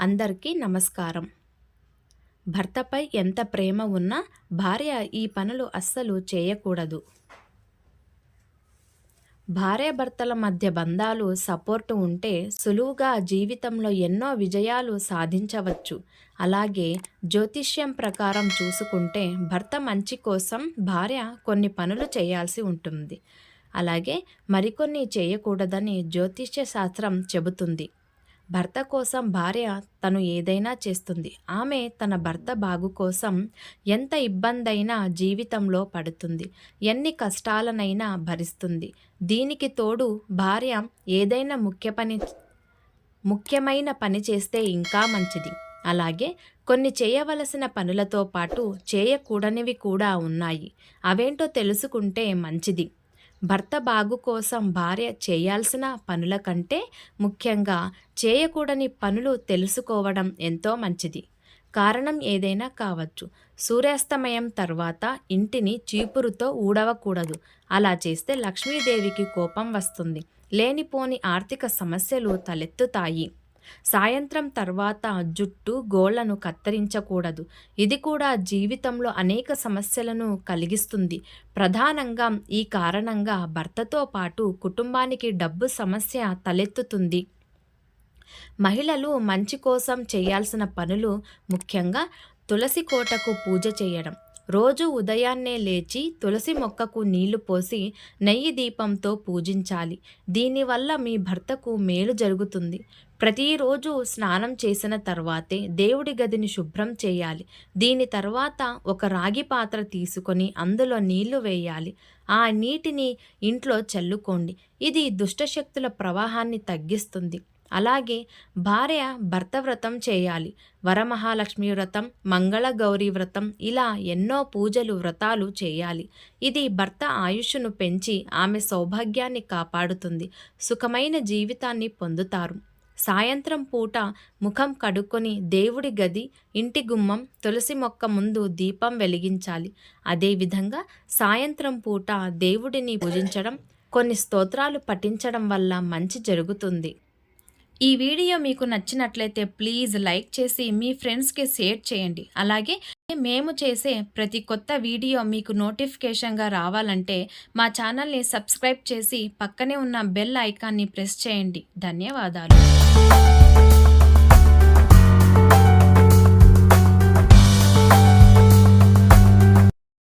అందరికీ నమస్కారం. భర్తపై ఎంత ప్రేమ ఉన్నా భార్య ఈ పనులు అస్సలు చేయకూడదు. భార్యాభర్తల మధ్య బంధాలు సపోర్టు ఉంటే సులువుగా జీవితంలో ఎన్నో విజయాలు సాధించవచ్చు. అలాగే జ్యోతిష్యం ప్రకారం చూసుకుంటే భర్త మంచి కోసం భార్య కొన్ని పనులు చేయాల్సి ఉంటుంది. అలాగే మరికొన్ని చేయకూడదని జ్యోతిష్య శాస్త్రం చెబుతుంది. భర్త కోసం భార్య తను ఏదైనా చేస్తుంది. ఆమె తన భర్త బాగు కోసం ఎంత ఇబ్బందైనా జీవితంలో పడుతుంది. ఎన్ని కష్టాలనైనా భరిస్తుంది. దీనికి తోడు భార్య ఏదైనా ముఖ్య పని ముఖ్యమైన పని చేస్తే ఇంకా మంచిది. అలాగే కొన్ని చేయవలసిన పనులతో పాటు చేయకూడనివి కూడా ఉన్నాయి. అవేంటో తెలుసుకుంటే మంచిది. భర్త బాగు కోసం భార్య చేయాల్సిన పనుల కంటే ముఖ్యంగా చేయకూడని పనులు తెలుసుకోవడం ఎంతో మంచిది. కారణం ఏదైనా కావచ్చు. సూర్యాస్తమయం తర్వాత ఇంటిని చీపురుతో ఊడవకూడదు. అలా చేస్తే లక్ష్మీదేవికి కోపం వస్తుంది. లేనిపోని ఆర్థిక సమస్యలు తలెత్తుతాయి. సాయంత్రం తర్వాత జుట్టు గోళ్ళను కత్తిరించకూడదు. ఇది కూడా జీవితంలో అనేక సమస్యలను కలిగిస్తుంది. ప్రధానంగా ఈ కారణంగా భర్తతో పాటు కుటుంబానికి డబ్బు సమస్య తలెత్తుతుంది. మహిళలు మంచి కోసం చేయాల్సిన పనులు ముఖ్యంగా తులసి కోటకు పూజ చేయడం. రోజు ఉదయాన్నే లేచి తులసి మొక్కకు నీళ్ళు పోసి నెయ్యి దీపంతో పూజించాలి. దీనివల్ల మీ భర్తకు మేలు జరుగుతుంది. ప్రతిరోజు స్నానం చేసిన తర్వాతే దేవుడి గదిని శుభ్రం చేయాలి. దీని తర్వాత ఒక రాగి పాత్ర తీసుకొని అందులో నీళ్ళు వేయాలి. ఆ నీటిని ఇంట్లో చల్లుకోండి. ఇది దుష్టశక్తుల ప్రవాహాన్ని తగ్గిస్తుంది. అలాగే భార్య భర్త వ్రతం చేయాలి. వరమహాలక్ష్మి వ్రతం మంగళ గౌరీ వ్రతం ఇలా ఎన్నో పూజలు వ్రతాలు చేయాలి. ఇది భర్త ఆయుష్ను పెంచి ఆమె సౌభాగ్యాన్ని కాపాడుతుంది. సుఖమైన జీవితాన్ని పొందుతారు. సాయంత్రం పూట ముఖం కడుక్కొని దేవుడి గది ఇంటి గుమ్మం తులసి మొక్క ముందు దీపం వెలిగించాలి. అదేవిధంగా సాయంత్రం పూట దేవుడిని పూజించడం కొన్ని స్తోత్రాలు పఠించడం వల్ల మంచి జరుగుతుంది. ఈ వీడియో మీకు నచ్చినట్లయితే ప్లీజ్ లైక్ చేసి మీ ఫ్రెండ్స్కి షేర్ చేయండి. అలాగే మేము చేసే ప్రతి కొత్త వీడియో మీకు నోటిఫికేషన్గా రావాలంటే మా ఛానల్ని సబ్స్క్రైబ్ చేసి పక్కనే ఉన్న బెల్ ఐకాన్ని ప్రెస్ చేయండి. ధన్యవాదాలు.